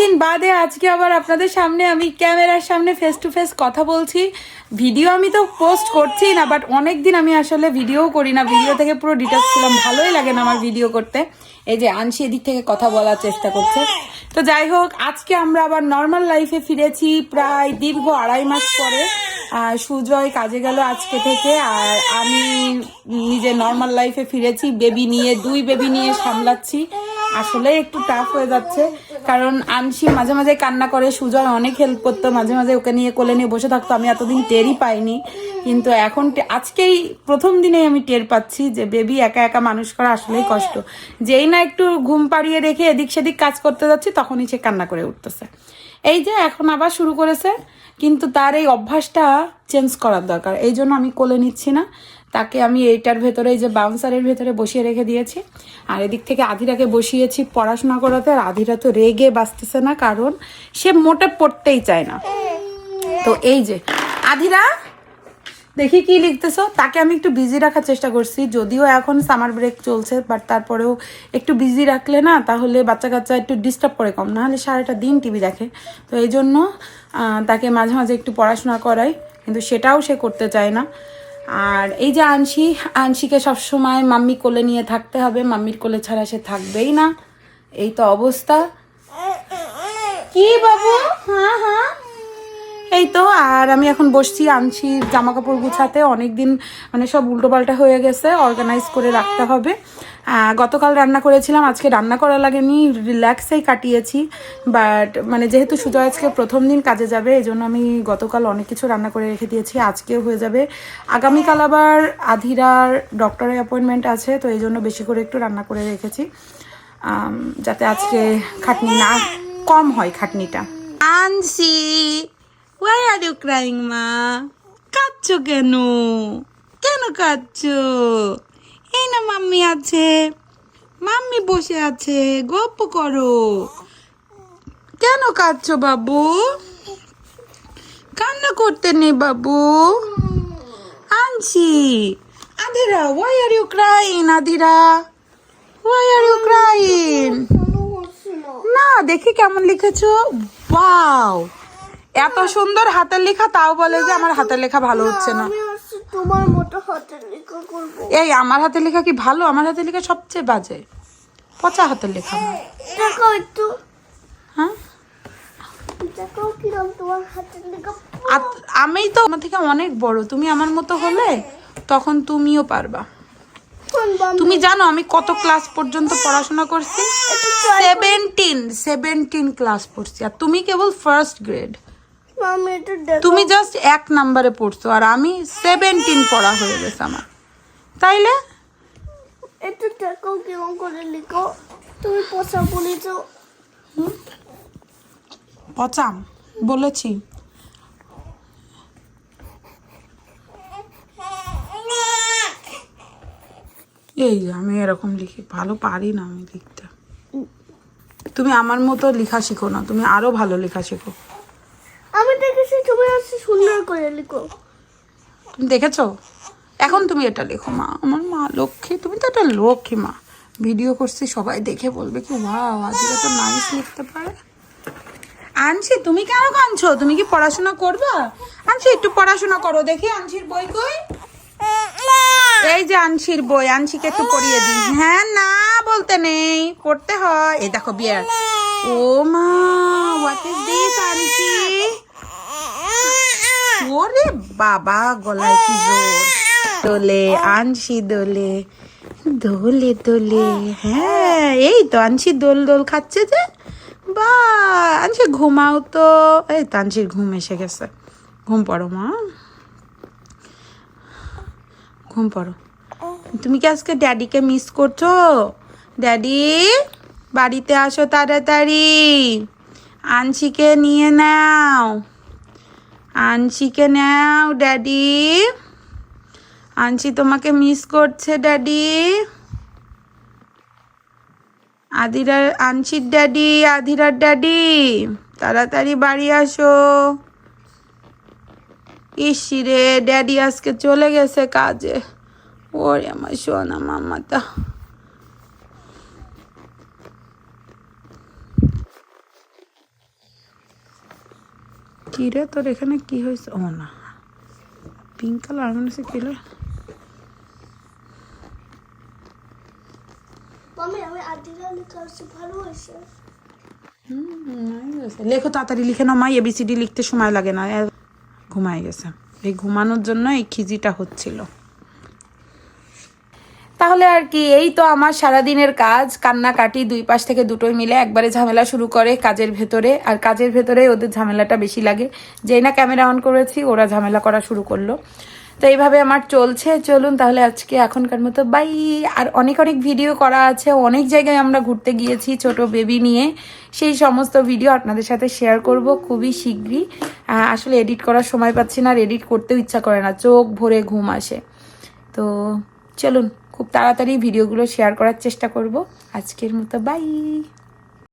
দিন বাদে আজকে আবার আপনাদের সামনে আমি ক্যামেরার সামনে ফেস টু ফেস কথা বলছি। ভিডিও আমি তো পোস্ট করছি না বাট অনেক দিন আমি আসলে ভিডিও করি না। ভিডিও থেকে পুরো ডিটেলস ছিলাম, ভালোই লাগে না আমার ভিডিও করতে। এই যে আনসি এদিক থেকে কথা বলার চেষ্টা করছে। তো যাই হোক, আজকে আমরা আবার নর্মাল লাইফে ফিরেছি প্রায় দীর্ঘ আড়াই মাস পরে। সুজয় কাজে গেল আজকে থেকে, আর আমি নিজে নর্মাল লাইফে ফিরেছি। বেবি নিয়ে, দুই বেবি নিয়ে সামলাচ্ছি। আসলে একটু টাফ হয়ে যাচ্ছে। কারণ আনসি মাঝে মাঝে কান্না করে সুজয় অনেক হেল্প করতো, মাঝে মাঝে ওকে নিয়ে কোলে নিয়ে বসে থাকতো। আমি এতদিন টেরই পাইনি, কিন্তু এখন আজকেই প্রথম দিনেই আমি টের পাচ্ছি যে বেবি একা একা মানুষ করা আসলেই কষ্ট। যেই না একটু ঘুম পাড়িয়ে রেখে এদিক সেদিক কাজ করতে যাচ্ছি, তখনই সে কান্না করে উঠতেছে। এই যে এখন আবার শুরু করেছে, কিন্তু তার এই অভ্যাসটা চেঞ্জ করার দরকার। এই জন্য আমি কোলে নিচ্ছি না। তাকে আমি এইটার ভেতরে যে বাউন্সারের ভেতরে বসিয়ে রেখে দিয়েছি। আর এদিক থেকে আধিরাকে বসিয়েছি পড়াশোনা করাতে। আর আধিরা তো রেগে বাঁচতেছে না, কারণ সে মোটে পড়তেই চায় না। তো এই যে, আধিরা, দেখি কি লিখতেছো? তাকে আমি একটু বিজি রাখার চেষ্টা করছি। যদিও এখন সামার ব্রেক চলছে বাট তারপরেও একটু বিজি রাখলে না, তাহলে বাচ্চা কাচ্চা একটু ডিস্টার্ব করে কম। না হলে সারাটা দিন টিভি দেখে। তো এই জন্য তাকে মাঝে মাঝে একটু পড়াশোনা করাই। কিন্তু সেটাও সে করতে চায় না। আর এই যে আনসি আনসিকে সবসময় মাম্মি কোলে নিয়ে থাকতে হবে মাম্মির কোলে ছাড়া সে থাকবেই না। এই তো অবস্থা। কি বাবু? হ্যাঁ হ্যাঁ। এই তো, আর আমি এখন বসছি আনছি জামা কাপড় গুছাতে। অনেক দিন মানে সব উল্টোপাল্টা হয়ে গেছে অর্গানাইজ করে রাখতে হবে। গতকাল রান্না করেছিলাম, আজকে রান্না করা লাগেনি রিল্যাক্সেই কাটিয়েছি। বাট মানে যেহেতু সুজয় আজকে প্রথম দিন কাজে যাবে এই জন্য আমি গতকাল অনেক কিছু রান্না করে রেখে দিয়েছি, আজকেও হয়ে যাবে। আগামীকাল আবার আধিরার ডক্টরের অ্যাপয়েন্টমেন্ট আছে, তো এই জন্য বেশি করে একটু রান্না করে রেখেছি। যাতে আজকে খাটনি না, কম হয় খাটনিটা। আনসি ওয়াই আর ইউ ক্রাইং মা কাঁদছো কেন? কেন কাঁদছো? এই না মাম্মি আছে। মাম্মি বসে আছে। গপ্প করো। কেন কাঁদছো, বাবু? কান্না করতে নেই, বাবু। আনছি। Adhira why are you crying Adhira why are you crying না, দেখি কেমন লিখেছো। ওয়াও এত সুন্দর হাতের লেখা তাও বলে যে আমার হাতের লেখা ভালো হচ্ছে না। তোমার মতো হাতের লেখা করব। এই আমার হাতের লেখা কি ভালো? আমার হাতের লেখা সবচেয়ে বাজে। পচা হাতের লেখা দেখো একটু। হ্যাঁ? আমি তো আমার থেকে অনেক বড়। তুমি আমার মতো হলে তখন তুমিও পারবা। তুমি জানো আমি কত ক্লাস পর্যন্ত পড়াশোনা করছি? সেভেন্টিন সেভেন্টিন ক্লাস পড়ছি। আর তুমি কেবল ফার্স্ট গ্রেড তুমি জাস্ট এক নাম্বারে পড়ছো আর আমি সেভেন্টিন পড়া হয়ে গেছে আমার। তাইলে? একটু দেখো কিরম করে লিখো। তুমি পচা বলেছ। পচাম বলেছি। এই যে আমি এরকম লিখি ভালো পারি না আমি লিখতে। তুমি আমার মতো লেখা শিখো না তুমি আরও ভালো লেখা শেখো। তুমি সুন্দর লিখো। তুমি দেখেছ? এখন তুমি এটা লেখো, মা। আমার মা লক্ষ্মী, তুমি তো একটা লক্ষ্মী মা। ভিডিও করছি, সবাই দেখে বলবে কি আজকে তো নাইস লিখতে পারে। আনছি, তুমি কেন কাঁদছো? তুমি কি পড়াশোনা করবা? আনছি, একটু পড়াশোনা করো। দেখি, আনছির বই কই? এই যে আনছির বই, আনছিকে একটু পড়িয়ে দিই। হ্যাঁ না, বলতে নেই, পড়তে হয়। এই দেখো, বিয়ার। ও মা হোয়াট ইজ দিস ওরে বাবা, গলায় কি জোর? দোলে, আনছি দোলে দোলে দোলে হ্যাঁ এই তো আনছি দোল দোল খাচ্ছে যে। বা, আনছি, ঘুমাও তো। এই তো আনছির ঘুম এসে গেছে। ঘুম পড়ো, মা। ঘুম পড়ো। তুমি কি আজকে ড্যাডিকে মিস করছ? ড্যাডি, বাড়িতে আসো তাড়াতাড়ি। আনছিকে নিয়ে নাও। আনছিকে নাও, ড্যাডি? আনছি তোমাকে মিস করছে, ড্যাডি। আদিরার আনছির ড্যাডি আধিরার ড্যাডি, তাড়াতাড়ি বাড়ি আসো। ইসি রে, ড্যাডি আজকে চলে গেছে কাজে। ওরে আমার সোনা মামাটা। কি রে তোর এখানে কি হয়েছে? ও না। পিঙ্ক কালার মনে হচ্ছে কিলো লেখা তাড়াতাড়ি লিখে নাও মা এবিসিডি লিখতে সময় লাগে না। ঘুমায় গেছে। এই ঘুমানোর জন্য এই খিজিটা হচ্ছিল। তাহলে আর কি, এই তো আমার সারাদিনের কাজ, কান্নাকাটি, দুই পাশ থেকে দুটোই মিলে একবারে ঝামেলা শুরু করে কাজের ভেতরে, আর কাজের ভেতরে ওদের ঝামেলাটা বেশি লাগে। যেই না ক্যামেরা অন করেছি, ওরা ঝামেলা করা শুরু করল। তো এইভাবে আমার চলছে। চলুন তাহলে আজকে এখনকার মতো, বাই। আর অনেক অনেক ভিডিও করা আছে, অনেক জায়গায় আমরা ঘুরতে গিয়েছি ছোট বেবি নিয়ে। সেই সমস্ত ভিডিও আপনাদের সাথে শেয়ার করব খুবই শীঘ্রই। আসলে এডিট করার সময় পাচ্ছি না, আর এডিট করতেও ইচ্ছা করে না, চোখ ভরে ঘুম আসে। তো চলুন। খুব তাড়াতাড়ি ভিডিওগুলো শেয়ার করার চেষ্টা করব। আজকের মতো বাই